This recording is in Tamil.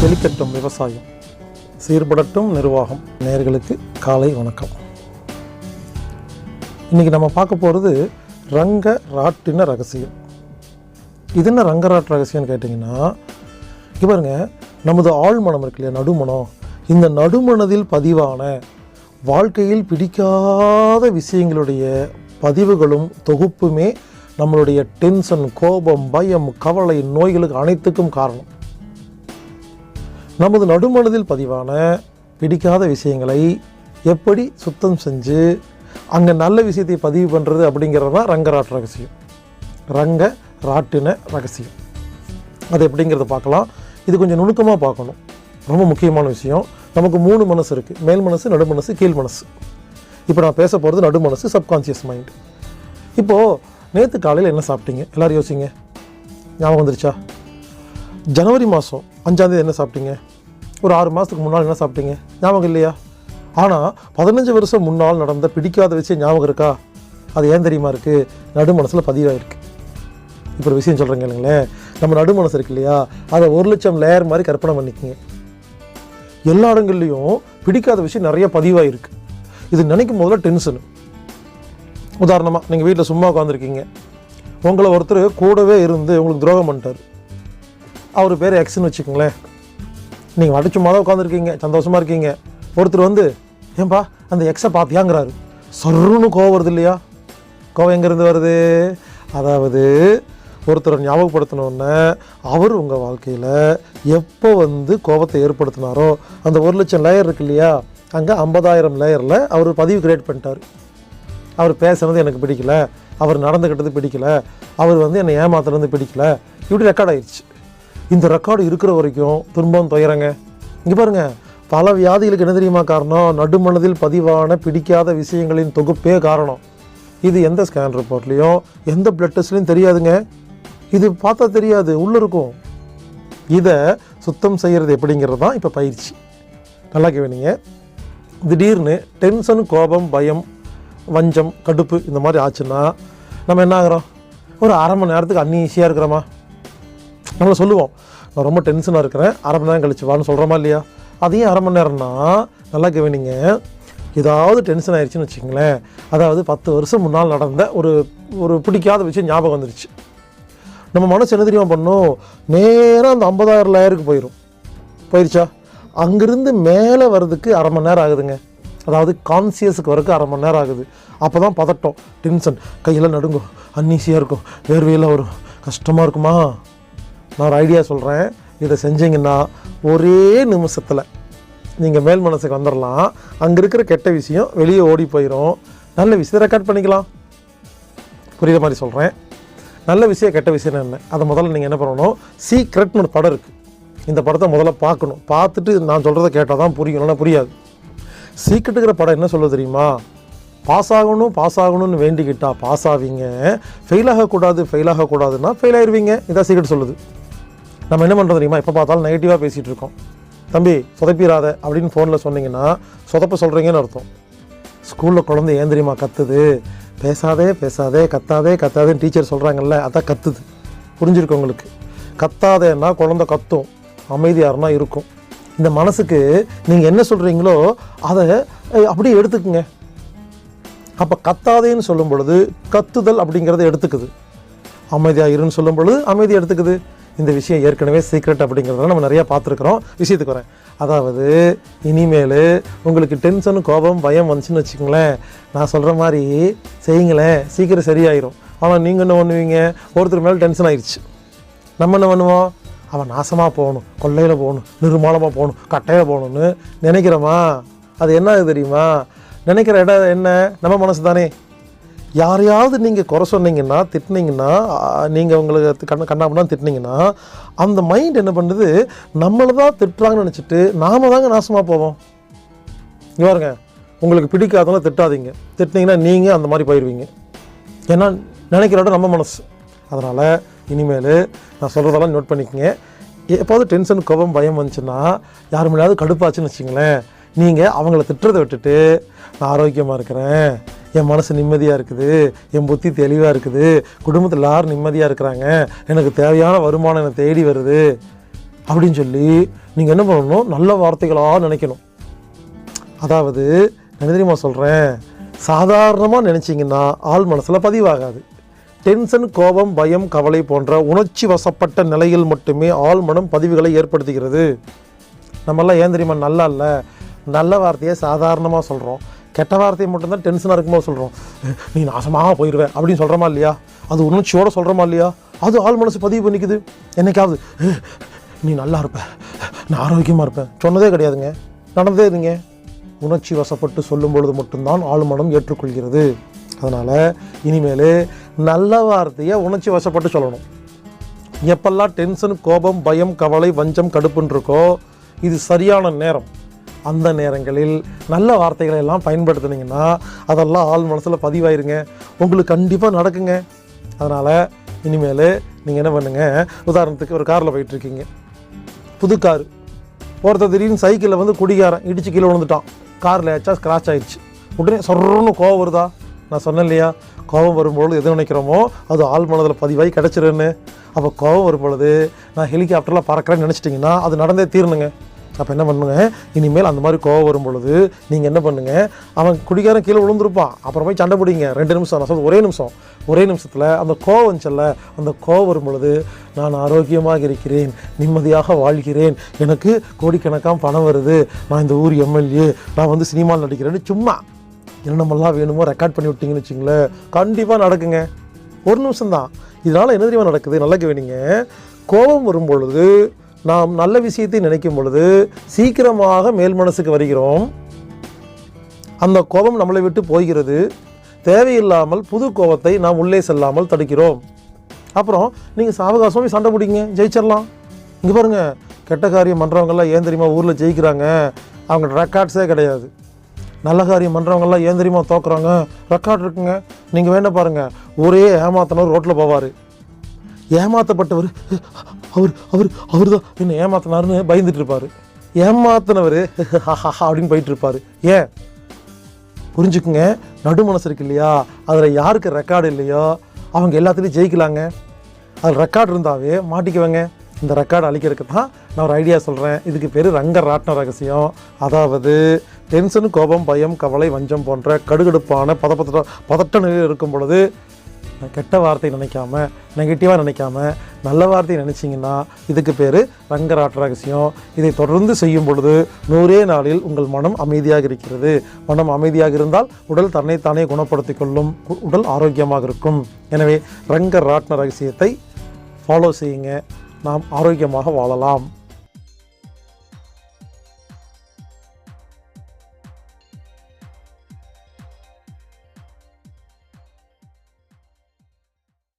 செழிக்கட்டும் விவசாயம் சீர்படட்டும் நிர்வாகம். நேர்களுக்கு காலை வணக்கம். இன்னைக்கு நம்ம பார்க்க போகிறது ரங்க ராட்டின ரகசியம். இது என்ன ரங்கராட் ரகசியம்னு கேட்டிங்கன்னா இவருங்க பாருங்க நமது ஆழ்மனம் இருக்கு இல்லையா நடுமனம். இந்த நடுமனதில் பதிவான வாழ்க்கையில் பிடிக்காத விஷயங்களுடைய பதிவுகளும் தொகுப்புமே நம்மளுடைய டென்ஷன் கோபம் பயம் கவலை நோய்களுக்கு அனைத்துக்கும் காரணம். நமது நடுமனதில் பதிவான பிடிக்காத விஷயங்களை எப்படி சுத்தம் செஞ்சு அங்கே நல்ல விஷயத்தை பதிவு பண்ணுறது அப்படிங்கிறது தான் ரங்கராட்டு ரகசியம். ரங்க ராட்டின ரகசியம். அது எப்படிங்கிறத பார்க்கலாம். இது கொஞ்சம் நுணுக்கமாக பார்க்கணும். ரொம்ப முக்கியமான விஷயம். நமக்கு மூணு மனசு இருக்குது மேல் மனசு நடு மனசு கீழ் மனசு. இப்போ நான் பேச போகிறது நடு மனசு சப்கான்சியஸ் மைண்ட் இப்போது நேற்று காலையில் என்ன சாப்பிட்டீங்க? எல்லோரும் யோசிங்க. ஞாபகம் வந்துருச்சா? ஜனவரி மாதம் அஞ்சாந்தேதி என்ன சாப்பிட்டீங்க? ஒரு ஆறு மாதத்துக்கு முன்னால் என்ன சாப்பிட்டீங்க? ஞாபகம் இல்லையா? ஆனால் பதினஞ்சு வருஷம் முன்னால் நடந்த பிடிக்காத விஷயம் ஞாபகம் இருக்கா? அது ஏன் தெரியுமா இருக்குது நடு மனசில் பதிவாயிருக்கு. இப்போ ஒரு விஷயம் சொல்கிறேங்க இல்லைங்களேன் நம்ம நடு மனசு இருக்கு இல்லையா? அதை ஒரு லட்சம் லேயர் மாதிரி கற்பனை பண்ணிக்கோங்க. எல்லா இடங்கள்லையும் பிடிக்காத விஷயம் நிறைய பதிவாயிருக்கு. இது நினைக்கும் போதில் டென்ஷனு உதாரணமாக நீங்கள் வீட்டில் சும்மா உட்காந்துருக்கீங்க உங்களை ஒருத்தர் கூடவே இருந்து உங்களுக்கு துரோகம் பண்ணிட்டார். அவர் பேர் எக்ஸ்னு வச்சுக்கோங்களேன். நீங்கள் வட சும்மா தான் உட்காந்துருக்கீங்க சந்தோஷமாக இருக்கீங்க. ஒருத்தர் வந்து ஏன்பா அந்த எக்ஸை பார்த்தியாங்கிறாரு சருன்னு கோவம் வருது இல்லையா? கோவம் எங்கேருந்து வருது? அதாவது ஒருத்தரை ஞாபகப்படுத்தினோடனே அவர் உங்கள் வாழ்க்கையில் எப்போ வந்து கோபத்தை ஏற்படுத்தினாரோ அந்த ஒரு லட்சம் லேயர் இருக்கு இல்லையா? அங்கே ஐம்பதாயிரம் லேயரில் அவர் பதிவு கிரியேட் பண்ணிட்டார். அவர் பேசுனது எனக்கு பிடிக்கல. அவர் நடந்துக்கிட்டது பிடிக்கல. அவர் வந்து என்னை ஏமாத்துறது பிடிக்கல. இப்படி ரெக்கார்ட் ஆயிடுச்சு இந்த ரெக்கார்டு இருக்கிற வரைக்கும் துன்பம் துயரங்க. இங்கே பாருங்கள் பல வியாதிகளுக்கு என்ன தெரியுமா காரணம்? நடுமனதில் பதிவான பிடிக்காத விஷயங்களின் தொகுப்பே காரணம். இது எந்த ஸ்கேன் ரிப்போர்ட்லேயும் எந்த பிளட் டெஸ்ட்லையும் தெரியாதுங்க. இது பார்த்தா தெரியாது உள்ளே இருக்கும். இதை சுத்தம் செய்கிறது எப்படிங்கிறது தான் இப்போ பயிற்சி. நல்லா கேவீங்க திடீர்னு டென்ஷன் கோபம் பயம் வஞ்சம் கடுப்பு இந்த மாதிரி ஆச்சுன்னா நம்ம என்ன ஆகுறோம்? ஒரு அரை மணி நேரத்துக்கு அன்னீசியாக இருக்கிறோமா? நம்மளை சொல்லுவோம். நான் ரொம்ப டென்ஷனாக இருக்கிறேன். அரை மணி நேரம் கழிச்சு வான்னு சொல்கிறோமா இல்லையா? அதையும் அரை மணி நேரம்னா நல்லா கவனிங்க. ஏதாவது டென்ஷன் ஆயிடுச்சுன்னு வச்சுங்களேன் அதாவது பத்து வருஷம் முன்னால் நடந்த ஒரு ஒரு பிடிக்காத விஷயம் ஞாபகம் வந்துருச்சு. நம்ம மனசு என்ன தெரியுமா பண்ணும்? நேராக அந்த ஐம்பதாயிரம் லேயருக்கு போயிடும் போயிருச்சா? அங்கேருந்து மேலே வர்றதுக்கு அரை மணி நேரம் ஆகுதுங்க. அதாவது கான்சியஸுக்கு வரக்கு அரை மணி நேரம் ஆகுது. அப்போ தான் பதட்டம் டென்ஷன் கையெல்லாம் நடுங்கும். அன்னீசியாக இருக்கும். வேர்வையெல்லாம் வரும். கஷ்டமாக இருக்குமா? நான் ஒரு ஐடியா சொல்கிறேன் இதை செஞ்சீங்கன்னா ஒரே நிமிஷத்தில் நீங்கள் மேல் மனசுக்கு வந்துடலாம் அங்கே இருக்கிற கெட்ட விஷயம் வெளியே ஓடி போயிடும் நல்ல விஷயத்தை ரெக்கார்ட் பண்ணிக்கலாம். புரியுற மாதிரி சொல்கிறேன் நல்ல விஷயம் கெட்ட விஷயம் என்ன? அதை முதல்ல நீங்கள் என்ன பண்ணணும்? சீக்ரெட்னு ஒரு படம் இருக்குது இந்த படத்தை முதல்ல பார்க்கணும். பார்த்துட்டு நான் சொல்கிறத கேட்டால் தான் புரியணும்னா புரியாது. சீக்கிரட்டுக்கிற படம் என்ன சொல்ல தெரியுமா? பாஸ் ஆகணும் பாஸ் ஆகணும்னு வேண்டிக்கிட்டால் பாஸ் ஆவீங்க. ஃபெயில் ஆகக்கூடாது ஃபெயில் ஆகக்கூடாதுன்னா ஃபெயில் ஆயிடுவீங்க இதான் சீக்கிரம் சொல்லுது. நம்ம என்ன பண்ணுறது தெரியுமா? எப்போ பார்த்தாலும் நெகட்டிவாக பேசிகிட்டு இருக்கோம். தம்பி சொதப்பிடாத அப்படின்னு ஃபோனில் சொன்னீங்கன்னா சொதப்ப சொல்கிறீங்கன்னு அர்த்தம். ஸ்கூலில் குழந்தை ஏன் தெரியுமா கத்துது? பேசாதே பேசாதே கத்தாதே கத்தாதேன்னு டீச்சர் சொல்கிறாங்கல்ல அதான் கத்துது. புரிஞ்சிருக்கு உங்களுக்கு? கத்தாதேன்னா குழந்தை கத்தும். அமைதியாருனா இருக்கும். இந்த மனசுக்கு நீங்கள் என்ன சொல்கிறீங்களோ அதை அப்படியே எடுத்துக்குங்க. அப்போ கத்தாதேன்னு சொல்லும் பொழுது கத்துதல் அப்படிங்கிறத எடுத்துக்குது. அமைதியாக இருன்னு சொல்லும் பொழுது அமைதி எடுத்துக்குது. இந்த விஷயம் ஏற்கனவே சீக்ரெட் அப்படிங்கிறத நம்ம நிறையா பார்த்துருக்குறோம். விஷயத்துக்கு வரேன். அதாவது இனிமேல் உங்களுக்கு டென்ஷன் கோபம் பயம் வந்துச்சுன்னு வச்சுக்கோங்களேன். நான் சொல்கிற மாதிரி செய்யுங்களேன். சீக்கிரம் சரியாயிரும். ஆனால் நீங்கள் என்ன பண்ணுவீங்க? ஒருத்தர் மேலே டென்ஷன் ஆயிடுச்சு நம்ம என்ன பண்ணுவோம்? அவன் நாசமாக போகணும். கொள்ளையில் போகணும். நிர்மாலமாக போகணும். கட்டையில் போகணும்னு நினைக்கிறோமா? அது என்ன ஆகுது தெரியுமா? நினைக்கிற இடம் என்ன? நம்ம மனசு தானே. யாரையாவது நீங்கள் குறை சொன்னீங்கன்னா திட்டினீங்கன்னா நீங்கள் உங்களுக்கு கண்ண கண்ணாமண்ணா திட்டினீங்கன்னா அந்த மைண்ட் என்ன பண்ணுது? நம்மளை தான் திட்டுறாங்கன்னு நினச்சிட்டு நாம தாங்க நாசமாக போவோம். இங்க பாருங்க. உங்களுக்கு பிடிக்காதவங்க திட்டாதீங்க. திட்டினீங்கன்னா நீங்கள் அந்த மாதிரி போயிடுவீங்க ஏன்னா நினைக்கிறோட நம்ம மனசு. அதனால் இனிமேல் நான் சொல்கிறதெல்லாம் நோட் பண்ணிக்கங்க. எப்போது டென்ஷன் கோபம் பயம் வந்துச்சுன்னா யார் மேலேயாவது கடுப்பாச்சுன்னு வச்சுங்களேன் நீங்கள் அவங்கள திட்டுறதை விட்டுட்டு நான் ஆரோக்கியமாக இருக்கிறேன். என் மனசு நிம்மதியாக இருக்குது என் புத்தி தெளிவாக இருக்குது குடும்பத்தில் எல்லாரும் நிம்மதியாக இருக்கிறாங்க எனக்கு தேவையான வருமானம் என்னை தேடி வருது அப்படின்னு சொல்லி நீங்கள் என்ன பண்ணணும்? நல்ல வார்த்தைகளாக நினைக்கணும். அதாவது என்ன தெரியுமா சொல்கிறேன் சாதாரணமாக நினச்சிங்கன்னா ஆள் மனசில் பதிவாகாது. டென்ஷன் கோபம் பயம் கவலை போன்ற உணர்ச்சி வசப்பட்ட நிலையில் மட்டுமே ஆள் மனம் பதிவுகளை ஏற்படுத்துகிறது. நம்மெல்லாம் ஏன் தெரியுமா நல்லா இல்லை? நல்ல வார்த்தையை சாதாரணமாக சொல்கிறோம் கெட்ட வார்த்தையை மட்டும்தான் டென்ஷனாக இருக்கும்போது சொல்கிறோம் நீ நாசமாக போயிடுவேன் அப்படின்னு சொல்கிறோமா இல்லையா? அது உணர்ச்சியோடு சொல்கிறோமா இல்லையா? அது ஆள் மனசு பதிவு பண்ணிக்குது. என்னைக்காவது நீ நல்லா இருப்ப நான் ஆரோக்கியமாக இருப்பேன். சொன்னதே கிடையாதுங்க. நடந்ததே இதுங்க உணர்ச்சி வசப்பட்டு சொல்லும் பொழுது மட்டும்தான் ஆழ்மனம் ஏற்றுக்கொள்கிறது. அதனால் இனிமேல் நல்ல வார்த்தையை உணர்ச்சி வசப்பட்டு சொல்லணும். எப்பெல்லாம் டென்ஷன் கோபம் பயம் கவலை வஞ்சம் கடுப்புன்னு இருக்கோ இது சரியான நேரம். அந்த நேரங்களில் நல்ல வார்த்தைகளை எல்லாம் பயன்படுத்துனீங்கன்னா அதெல்லாம் ஆள் மனசில் பதிவாயிருங்க. உங்களுக்கு கண்டிப்பாக நடக்குங்க. அதனால் இனிமேல் நீங்கள் என்ன பண்ணுங்கள் உதாரணத்துக்கு ஒரு காரில் போயிட்டுருக்கீங்க. புது கார். ஒருத்தர் திடீர்னு சைக்கிளில் வந்து குடிகாரன் இடிச்சு கீழே விழுந்துட்டான். காரில் ஏச்சா ஸ்க்ராச் ஆயிடுச்சு உடனே சொர்றன்னு கோவம் வருதா? நான் சொன்னேன் இல்லையா? கோபம் வரும்பொழுது எது நினைக்கிறோமோ அது ஆள் மனதில் பதிவாகி கிடச்சிருன்னு. அப்போ கோபம் வரும் பொழுது நான் ஹெலிகாப்டரில் பறக்கிறேன்னு நினச்சிட்டிங்கன்னா அது நடந்தே தீரணுங்க. அப்போ என்ன பண்ணுங்க? இனிமேல் அந்த மாதிரி கோவம் வரும் பொழுது நீங்கள் என்ன பண்ணுங்கள் அவன் குடிக்காரன் கீழே விழுந்திருப்பான். அப்புறம் போய் சண்டை பிடிங்க ரெண்டு நிமிஷம் நான் சொல்றது ஒரே நிமிஷம். ஒரே நிமிஷத்தில் அந்த கோவம் வந்துச்சல்ல அந்த கோவம் வரும் பொழுது நான் ஆரோக்கியமாக இருக்கிறேன் நிம்மதியாக வாழ்கிறேன். எனக்கு கோடிக்கணக்காக பணம் வருது. நான் இந்த ஊர் எம்எல்ஏ நான் வந்து சினிமாவில் நடிக்கிறேன்னு சும்மா என்னென்னமெல்லாம் வேணுமோ ரெக்கார்ட் பண்ணி விட்டிங்கன்னு வச்சுங்களேன். கண்டிப்பாக நடக்குங்க. ஒரு நிமிஷம்தான். இதனால் என்ன தெரியுமா நடக்குது? நல்லா கவனிங்க. கோபம் வரும் பொழுது நாம் நல்ல விஷயத்தை நினைக்கும் பொழுது சீக்கிரமாக மேல் மனசுக்கு வருகிறோம். அந்த கோபம் நம்மளை விட்டு போகிறது. தேவையில்லாமல் புது கோபத்தை நாம் உள்ளே செல்லாமல் தடுக்கிறோம். அப்புறம் நீங்கள் சாவகாசமாக சண்டை பிடிங்க ஜெயிச்சிடலாம் இங்கே பாருங்கள் கெட்ட காரியம் பண்ணுறவங்கெல்லாம் ஏன் தெரியுமா ஊரில் ஜெயிக்கிறாங்க? அவங்க ரெக்கார்ட்ஸே கிடையாது. நல்ல காரியம் பண்ணுறவங்கெல்லாம் ஏன் தெரியுமா தோக்குறாங்க? ரெக்கார்ட் இருக்குங்க. நீங்கள் வேணா பாருங்கள் ஒரே ஏமாத்தினவர் ரோட்டில் போவார். ஏமாற்றப்பட்டவர் அவர் அவர் அவர் தான் என்ன ஏமாத்தினாருன்னு பயந்துட்டு இருப்பார் ஏமாத்தினவர் அப்படின்னு போயிட்டு இருப்பார் ஏன்? புரிஞ்சுக்குங்க. நடுமனசு இருக்கு இல்லையா? அதில் யாருக்கு ரெக்கார்டு இல்லையோ அவங்க எல்லாத்துலேயும் ஜெயிக்கலாங்க. அதில் ரெக்கார்டு இருந்தாவே மாட்டிக்குவேங்க. இந்த ரெக்கார்டு அழிக்கிறதுக்கு தான் நான் ஒரு ஐடியா சொல்கிறேன் இதுக்கு பேர் ரங்க ராட்ன ரகசியம். அதாவது டென்ஷன் கோபம் பயம் கவலை வஞ்சம் போன்ற கடுகடுப்பான பதப்பத்த பதட்ட நிலையில் இருக்கும் பொழுது கெட்ட வார்த்தை நினைக்காம நெகட்டிவாக நினைக்காம நல்ல வார்த்தை நினச்சிங்கன்னா இதுக்கு பேர் ரங்கராட்ட ரகசியம். இதை தொடர்ந்து செய்யும் பொழுது நூறே நாளில் உங்கள் மனம் அமைதியாக இருக்கிறது. மனம் அமைதியாக இருந்தால் உடல் தன்னைத்தானே குணப்படுத்திக் கொள்ளும் உடல் ஆரோக்கியமாக இருக்கும். எனவே ரங்க ராட்ன ரகசியத்தை ஃபாலோ செய்யுங்க. நாம் ஆரோக்கியமாக வாழலாம்.